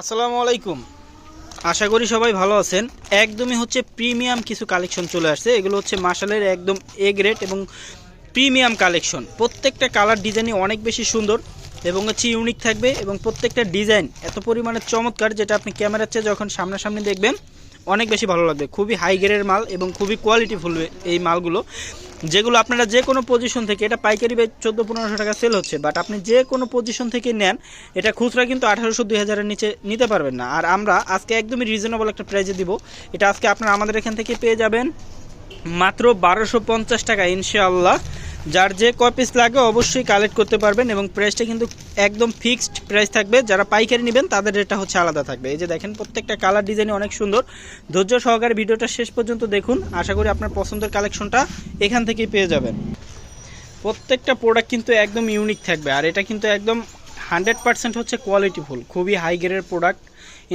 আসসালামু আলাইকুম। আশা করি সবাই ভালো আছেন। একদমই হচ্ছে প্রিমিয়াম কিছু কালেকশন চলে আসছে। এগুলো হচ্ছে মার্শালের একদম এ গ্রেড এবং প্রিমিয়াম কালেকশন। প্রত্যেকটা কালার ডিজাইনই অনেক বেশি সুন্দর এবং হচ্ছে ইউনিক থাকবে এবং প্রত্যেকটা ডিজাইন এত পরিমাণে চমৎকার যেটা আপনি ক্যামেরার চেয়ে যখন সামনাসামনি দেখবেন, অনেক বেশি ভালো লাগবে। খুবই হাই গ্রেডের মাল এবং খুবই কোয়ালিটিফুল এই মালগুলো। যেগুলো আপনারা যে কোনো পজিশন থেকে, এটা পাইকারি বে চোদ্দ পনেরোশো টাকা সেল হচ্ছে বাট আপনি যে কোনো পজিশন থেকে নেন, এটা খুচরা কিন্তু আঠারোশো দুই হাজারের নিচে নিতে পারবেন না। আর আমরা আজকে একদমই রিজনেবল একটা প্রাইজে দিব। এটা আজকে আপনারা আমাদের এখান থেকে পেয়ে যাবেন মাত্র বারোশো পঞ্চাশ টাকা, ইনশাআল্লাহ। যার যে কয় পিস লাগে অবশ্যই কালেক্ট করতে পারবেন এবং প্রাইসটা কিন্তু একদম ফিক্সড প্রাইস থাকবে। যারা পাইকারি নেবেন, তাদের রেটটা হচ্ছে আলাদা থাকবে। এই যে দেখেন, প্রত্যেকটা কালার ডিজাইন অনেক সুন্দর। ধৈর্য সহকারে ভিডিওটা শেষ পর্যন্ত দেখুন। আশা করি আপনার পছন্দের কালেকশনটা এখান থেকেই পেয়ে যাবেন। প্রত্যেকটা প্রোডাক্ট কিন্তু একদম ইউনিক থাকবে। আর এটা কিন্তু একদম হান্ড্রেড পার্সেন্ট হচ্ছে কোয়ালিটিফুল খুবই হাই গ্রেডের প্রোডাক্ট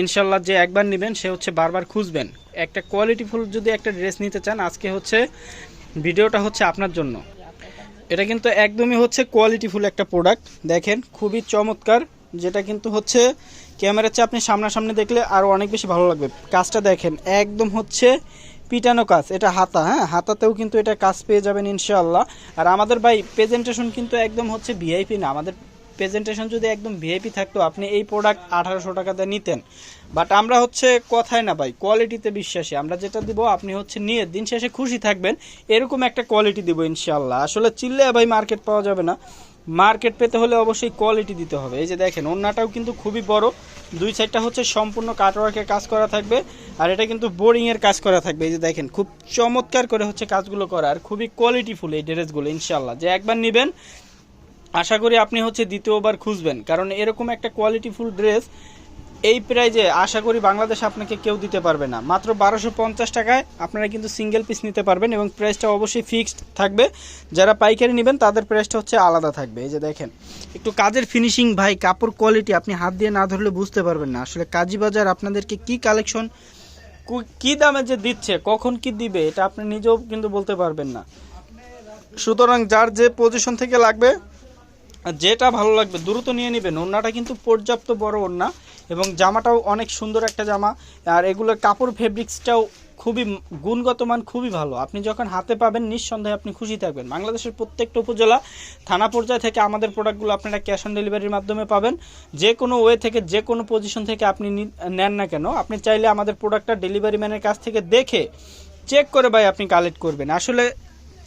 ইনশাল্লাহ যে একবার নেবেন, সে হচ্ছে বারবার খুঁজবেন। একটা কোয়ালিটিফুল যদি একটা ড্রেস নিতে চান, আজকে হচ্ছে ভিডিওটা হচ্ছে আপনার জন্য। এটা কিন্তু একদমই হচ্ছে কোয়ালিটিফুল একটা প্রোডাক্ট দেখেন, খুবই চমৎকার। যেটা কিন্তু হচ্ছে ক্যামেরার চেয়ে আপনি সামনাসামনি দেখলে আরও অনেক বেশি ভালো লাগবে। কাজটা দেখেন, একদম হচ্ছে পিটানো কাজ। এটা হাতা হ্যাঁ? হাতাতেও কিন্তু এটা কাজ পেয়ে যাবেন ইনশাআল্লাহ। আর আমাদের ভাই প্রেজেন্টেশন কিন্তু একদম হচ্ছে ভিআইপি না। আমাদের প্রেজেন্টেশন যদি একদম ভিআইপি থাকতো, আপনি এই প্রোডাক্ট আঠারোশো টাকাতে নিতেন। বাট আমরা হচ্ছে কথায় না ভাই কোয়ালিটিতে বিশ্বাসী। আমরা যেটা দিব, আপনি হচ্ছে নিয়ে দিন শেষে খুশি থাকবেন। এরকম একটা কোয়ালিটি দিব ইনশাল্লাহ আসলে চিল্লে ভাই মার্কেট পাওয়া যাবে না। মার্কেট পেতে হলে অবশ্যই কোয়ালিটি দিতে হবে। এই যে দেখেন ওন্নাটাও কিন্তু খুবই বড়। দুই সাইডটা হচ্ছে সম্পূর্ণ কাটওয়ার্কের কাজ করা থাকবে। আর এটা কিন্তু বোরিংয়ের কাজ করা থাকবে। এই যে দেখেন, খুব চমৎকার করে হচ্ছে কাজগুলো করা। আর খুবই কোয়ালিটিফুল এই ড্রেসগুলো ইনশাল্লাহ যে একবার নেবেন, আশা করি আপনি হচ্ছে দ্বিতীয়বার খুঁজবেন। কারণ এরকম একটা কোয়ালিটিফুল ড্রেস এই প্রাইজে আশা করি বাংলাদেশে আপনাকে কেউ দিতে পারবে না। মাত্র বারোশো পঞ্চাশ টাকায় আপনারা কিন্তু সিঙ্গেল পিস নিতে পারবেন এবং প্রাইসটা অবশ্যই ফিক্সড থাকবে। যারা পাইকারি নেবেন, তাদের প্রাইসটা হচ্ছে আলাদা থাকবে। এই যে দেখেন, একটু কাজের ফিনিশিং ভাই, কাপড় কোয়ালিটি আপনি হাত দিয়ে না ধরলে বুঝতে পারবেন না। আসলে কাজী বাজার আপনাদেরকে কি কালেকশন কি দামে যে দিচ্ছে, কখন কি দিবে, এটা আপনি নিজেও কিন্তু বলতে পারবেন না। সুতরাং যার যে পজিশন থেকে লাগবে যেটা ভালো লাগবে, দ্রুত নিয়ে নেবেন। ওড়নাটা কিন্তু পর্যাপ্ত বড় ওড়না এবং জামাটাও অনেক সুন্দর একটা জামা। আর এগুলোর কাপড় ফেব্রিক্সটাও খুবই গুণগত মান খুবই ভালো। আপনি যখন হাতে পাবেন, নিঃসন্দেহে আপনি খুশি থাকবেন। বাংলাদেশের প্রত্যেকটা উপজেলা, থানা পর্যায়ে থেকে আমাদের প্রোডাক্টগুলো আপনারা ক্যাশ অন ডেলিভারির মাধ্যমে পাবেন। যে কোনো ওয়ে থেকে, যে কোনো পজিশন থেকে আপনি নেন না কেন, আপনি চাইলে আমাদের প্রোডাক্টটা ডেলিভারি ম্যানের কাছ থেকে দেখে চেক করে ভাই আপনি কালেক্ট করবেন। আসলে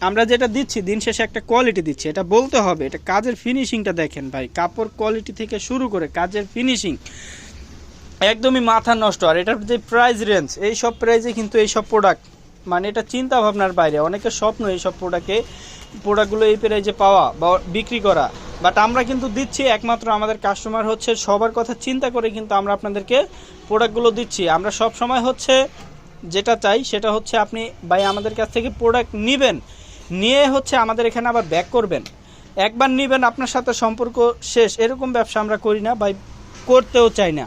আমরা যেটা দিচ্ছি, দিন শেষে একটা কোয়ালিটি দিচ্ছি। এটা বলতে হবে, এটা কাজের ফিনিশিংটা দেখেন ভাই। কাপড় কোয়ালিটি থেকে শুরু করে কাজের ফিনিশিং একদমই মাথা নষ্ট। আর এটার যে প্রাইস রেঞ্জ এই সব প্রাইসে কিন্তু এই সব প্রোডাক্ট মানে এটা চিন্তা ভাবনার বাইরে। অনেকের স্বপ্ন এই সব প্রোডাক্টে প্রোডাক্টগুলো এই প্রাইজে পাওয়া বা বিক্রি করা। বাট আমরা কিন্তু দিচ্ছি একমাত্র আমাদের কাস্টমার হচ্ছে, সবার কথা চিন্তা করে কিন্তু আমরা আপনাদেরকে প্রোডাক্টগুলো দিচ্ছি। আমরা সব সময় হচ্ছে, যেটা চাই সেটা হচ্ছে আপনি ভাই আমাদের কাছ থেকে প্রোডাক্ট নেবেন। নিয়ে হচ্ছে আমাদের এখানে আবার ব্যাক করবেন। একবার নেবেন, আপনার সাথে সম্পর্ক শেষ। এরকম ব্যবসা আমরা করি না, ভাই, করতেও চাই না।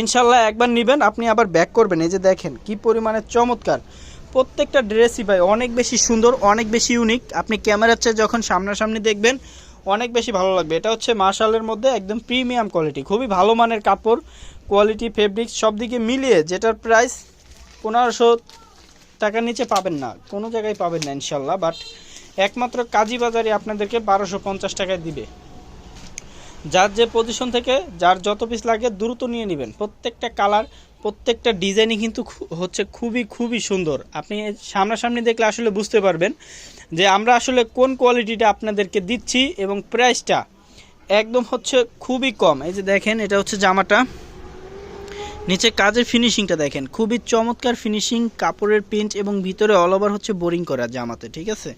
ইনশাল্লাহ একবার নেবেন, আপনি আবার ব্যাক করবেন। এই যে দেখেন, কি পরিমাণে চমৎকার। প্রত্যেকটা ড্রেসই ভাই অনেক বেশি সুন্দর, অনেক বেশি ইউনিক আপনি ক্যামেরার চেয়ে যখন সামনাসামনি দেখবেন, অনেক বেশি ভালো লাগবে। এটা হচ্ছে মার্শালের মধ্যে একদম প্রিমিয়াম কোয়ালিটি খুবই ভালো মানের কাপড় কোয়ালিটি ফেব্রিক্স সব দিকে মিলিয়ে যেটার প্রাইস পনেরোশো টাকার নিচে পাবেন না। কোনো জায়গায় পাবেন না ইনশাল্লাহ বাট একমাত্র কাজী বাজারে আপনাদেরকে বারোশো পঞ্চাশ টাকায় দিবে। যার যে পজিশন থেকে, যার যত পিস লাগে, দ্রুত নিয়ে নেবেন। প্রত্যেকটা কালার প্রত্যেকটা ডিজাইনই কিন্তু হচ্ছে খুবই খুবই সুন্দর। আপনি সামনাসামনি দেখলে আসলে বুঝতে পারবেন যে আমরা আসলে কোন কোয়ালিটিটা আপনাদেরকে দিচ্ছি এবং প্রাইসটা একদম হচ্ছে খুবই কম। এই যে দেখেন, এটা হচ্ছে জামাটা। নিচে কাজের ফিনিশিংটা দেখেন। খুবই চমৎকার ফিনিশিং কাপড়ের প্রিন্ট এবং ভিতরে অল ওভার হচ্ছে বোরিং করা জামাতে, ঠিক আছে?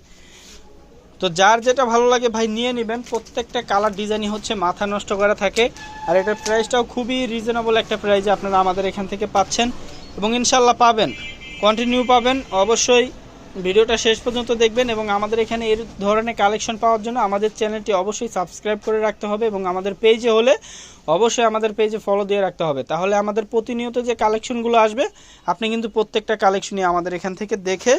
তো যার যেটা ভালো লাগে ভাই নিয়ে নেবেন। প্রত্যেকটা কালার ডিজাইনই হচ্ছে মাথা নষ্ট করা থাকে। আর এটার প্রাইসটাও খুবই রিজনেবল একটা প্রাইসে আপনারা আমাদের এখান থেকে পাচ্ছেন। এবং ইনশাল্লাহ পাবেন। কন্টিনিউ পাবেন। অবশ্যই ভিডিওটা শেষ পর্যন্ত দেখবেন এবং আমাদের এখানে এর ধরনের কালেকশন পাওয়ার জন্য আমাদের চ্যানেলটি অবশ্যই সাবস্ক্রাইব করে রাখতে হবে এবং আমাদের পেজে হলে অবশ্যই আমাদের পেজে ফলো দিয়ে রাখতে হবে। তাহলে আমাদের প্রতিনিয়ত যে কালেকশনগুলো আসবে, আপনি কিন্তু প্রত্যেকটা কালেকশনই আমাদের এখান থেকে দেখে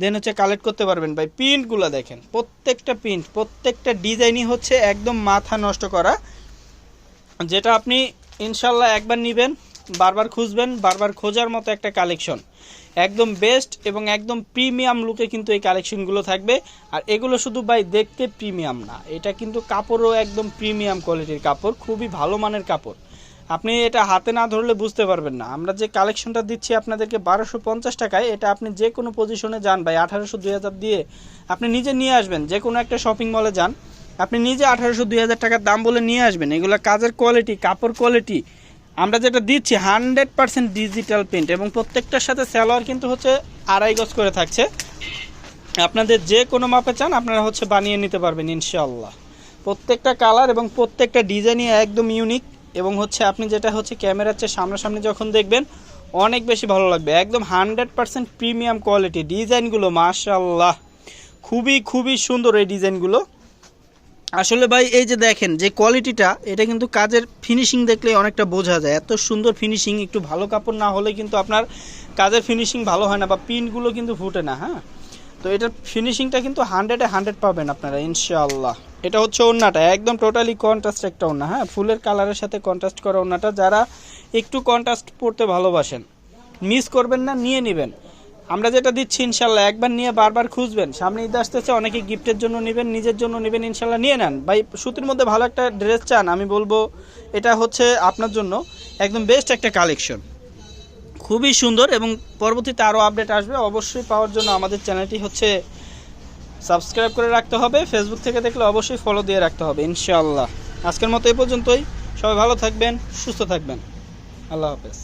দেন হচ্ছে কালেক্ট করতে পারবেন। ভাই প্রিন্টগুলো দেখেন, প্রত্যেকটা প্রিন্ট প্রত্যেকটা ডিজাইনই হচ্ছে একদম মাথা নষ্ট করা, যেটা আপনি ইনশাল্লাহ একবার নেবেন, বারবার খুঁজবেন, বারবার খোঁজার মতো একটা কালেকশন একদম বেস্ট এবং একদম প্রিমিয়াম লুকে কিন্তু এই কালেকশনগুলো থাকবে। আর এগুলো শুধু ভাই দেখতে প্রিমিয়াম না, এটা কিন্তু কাপড়ও একদম প্রিমিয়াম কোয়ালিটির কাপড়, খুবই ভালো মানের কাপড়। আপনি এটা হাতে না ধরলে বুঝতে পারবেন না। আমরা যে কালেকশনটা দিচ্ছি আপনাদেরকে বারোশো পঞ্চাশ টাকায়, এটা আপনি যে কোনো পজিশনে যান ভাই, আঠারোশো, দুই হাজার দিয়ে আপনি নিজে নিয়ে আসবেন যে কোনো একটা শপিং মলে যান। আপনি নিজে আঠারোশো, দুই হাজার টাকার দাম বলে নিয়ে আসবেন। এগুলো কাজের কোয়ালিটি কাপড় কোয়ালিটি আমরা যেটা দিচ্ছি হান্ড্রেড পার্সেন্ট ডিজিটাল প্রিন্ট এবং প্রত্যেকটার সাথে স্যালোয়ার কিন্তু হচ্ছে আড়াই গজ করে থাকছে। আপনাদের যে কোনো মাপে চান, আপনারা হচ্ছে বানিয়ে নিতে পারবেন ইনশাল্লাহ প্রত্যেকটা কালার এবং প্রত্যেকটা ডিজাইনই একদম ইউনিক এবং হচ্ছে আপনি যেটা হচ্ছে ক্যামেরার চেয়ে সামনাসামনি যখন দেখবেন, অনেক বেশি ভালো লাগবে। একদম হান্ড্রেড পার্সেন্ট প্রিমিয়াম কোয়ালিটি ডিজাইনগুলো মাশাল্লাহ খুবই খুবই সুন্দর এই ডিজাইনগুলো। আসলে ভাই, এই যে দেখেন যে কোয়ালিটিটা এটা কিন্তু কাজের ফিনিশিং দেখলে অনেকটা বোঝা যায়। এত সুন্দর ফিনিশিং একটু ভালো কাপড় না হলে কিন্তু আপনার কাজের ফিনিশিং ভালো হয় না বা পিনগুলো কিন্তু ফুটে না হ্যাঁ? তো এটার ফিনিশিংটা কিন্তু হান্ড্রেডে হান্ড্রেড পাবেন আপনারা, ইনশাআল্লাহ। এটা হচ্ছে ওড়নাটা, একদম টোটালি কন্ট্রাস্ট একটা ওড়না হ্যাঁ? ফুলের কালারের সাথে কন্ট্রাস্ট করা ওড়নাটা, যারা একটু কন্ট্রাস্ট পড়তে ভালোবাসেন মিস করবেন না, নিয়ে নেবেন। আমরা যেটা দিচ্ছি ইনশাল্লাহ, একবার নিয়ে বারবার খুঁজবেন। সামনে ঈদ আসতেছে, অনেকে গিফটের জন্য নেবেন, নিজের জন্য নেবেন, ইনশাল্লাহ নিয়ে নেন। ভাই, সুতির মধ্যে ভালো একটা ড্রেস চান, আমি বলব এটা হচ্ছে আপনার জন্য একদম বেস্ট একটা কালেকশন খুবই সুন্দর এবং পরবর্তীতে আরও আপডেট আসবে, অবশ্যই পাওয়ার জন্য আমাদের চ্যানেলটি হচ্ছে সাবস্ক্রাইব করে রাখতে হবে ফেসবুক থেকে দেখলে অবশ্যই ফলো দিয়ে রাখতে হবে ইনশাআল্লাহ আজকের মতো এই পর্যন্তই, সবাই ভালো থাকবেন, সুস্থ থাকবেন। আল্লাহ হাফেজ।